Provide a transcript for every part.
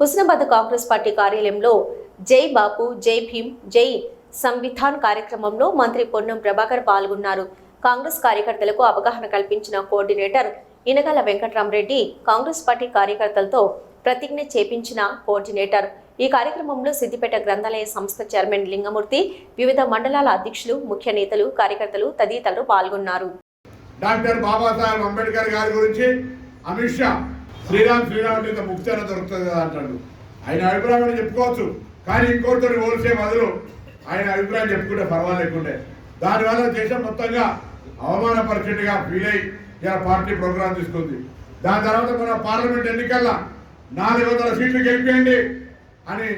Husnabad Congress party కార్యాలయంలో జై బాపు జై భీమ్ జై సంవిధాన్ కార్యక్రమంలో మంత్రి పొన్నం ప్రభాకర్ పాల్గొన్నారు. కాంగ్రెస్ కార్యకర్తలకు అవగాహన కల్పించిన కోఆర్డినేటర్ ఇనగాల వెంకట్రామరెడ్డి కాంగ్రెస్ పార్టీ కార్యకర్తలతో ప్రతిజ్ఞ చేపించిన కోఆర్డినేటర్. ఈ కార్యక్రమంలో సిద్దిపేట గ్రంథాలయ సంస్థ చైర్మన్ లింగమూర్తి వివిధ మండలాల అధ్యక్షులు ముఖ్య నేతలు కార్యకర్తలు తదితరులు పాల్గొన్నారు. డాక్టర్ బాబాసాహెబ్ అంబేద్కర్ గారి గురించి అమిత్ షా శ్రీరామ్ శ్రీరామ్ ఇంత ముక్తి దొరుకుతుంది కదా అంటాడు. ఆయన అభిప్రాయం అని చెప్పుకోవచ్చు. కానీ ఇంకోటితో ఓల్సే బదులు ఆయన అభిప్రాయం చెప్పుకుంటే పర్వాలేకుండే దానివల్ల దేశం మొత్తంగా అవమానపరిచేట్టుగా ఫీల్ అయ్యి ఇలా పార్టీ ప్రోగ్రాం తీసుకుంది. దాని తర్వాత మన పార్లమెంట్ ఎన్నికల్లో నాలుగు వందల సీట్లు గెలిపేయండి అని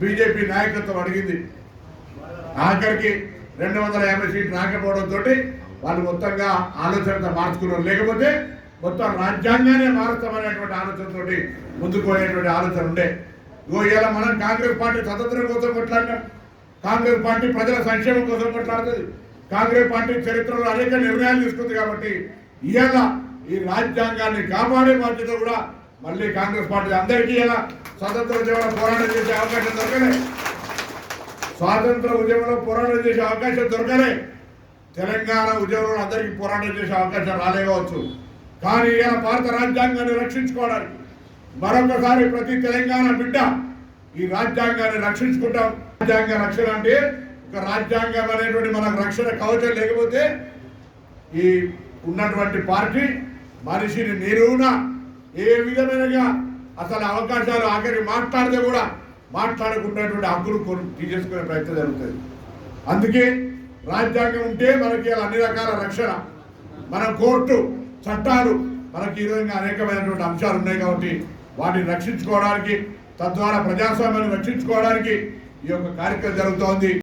బీజేపీ నాయకత్వం అడిగింది. ఆఖరికి రెండు వందల యాభై సీట్లు రాకపోవడంతో వాళ్ళు మొత్తంగా ఆలోచనతో మార్చుకున్నారు. లేకపోతే మొత్తం రాజ్యాంగాన్ని మారుస్తామనేటువంటి ఆలోచనతో ముందుకు పోయేటువంటి ఆలోచన ఉండే. ఇగో ఇవాళ మనం కాంగ్రెస్ పార్టీ స్వతంత్రం కోసం కొట్లాడినాం. కాంగ్రెస్ పార్టీ ప్రజల సంక్షేమం కోసం కొట్లాడుతుంది. కాంగ్రెస్ పార్టీ చరిత్రలో అనేక నిర్ణయాలు తీసుకుంది కాబట్టి ఇవాళ ఈ రాజ్యాంగాన్ని కాపాడే బాధ్యత కూడా మళ్ళీ కాంగ్రెస్ పార్టీ అందరికీ ఇలా స్వతంత్ర ఉద్యమంలో పోరాటం చేసే అవకాశం దొరకలే. స్వాతంత్ర ఉద్యమంలో పోరాటం చేసే అవకాశం దొరకలే. తెలంగాణ ఉద్యమంలో అందరికీ పోరాటం చేసే అవకాశం రాలే కావచ్చు. కానీ ఇలా భారత రాజ్యాంగాన్ని రక్షించుకోవడానికి మరొకసారి ప్రతి తెలంగాణ బిడ్డ ఈ రాజ్యాంగాన్ని రక్షించుకుంటాం. రాజ్యాంగ రక్షణ అంటే ఒక రాజ్యాంగం అనేటువంటి మనకు రక్షణ కవచం లేకపోతే ఈ ఉన్నటువంటి పార్టీ మనిషిని నిరువున ఏ విధమైనగా అసలు అవకాశాలు ఆఖరి మాట్లాడితే కూడా మాట్లాడుకున్నటువంటి హక్కులు కొను తీసేసుకునే ప్రయత్నం జరుగుతుంది. అందుకే రాజ్యాంగం ఉంటే మనకి అన్ని రకాల రక్షణ. మన కోర్టు చట్టాలు మనకి ఈ అనేకమైనటువంటి అంశాలు ఉన్నాయి కాబట్టి వాటిని రక్షించుకోవడానికి తద్వారా ప్రజాస్వామ్యాన్ని రక్షించుకోవడానికి ఈ యొక్క కార్యక్రమం జరుగుతోంది.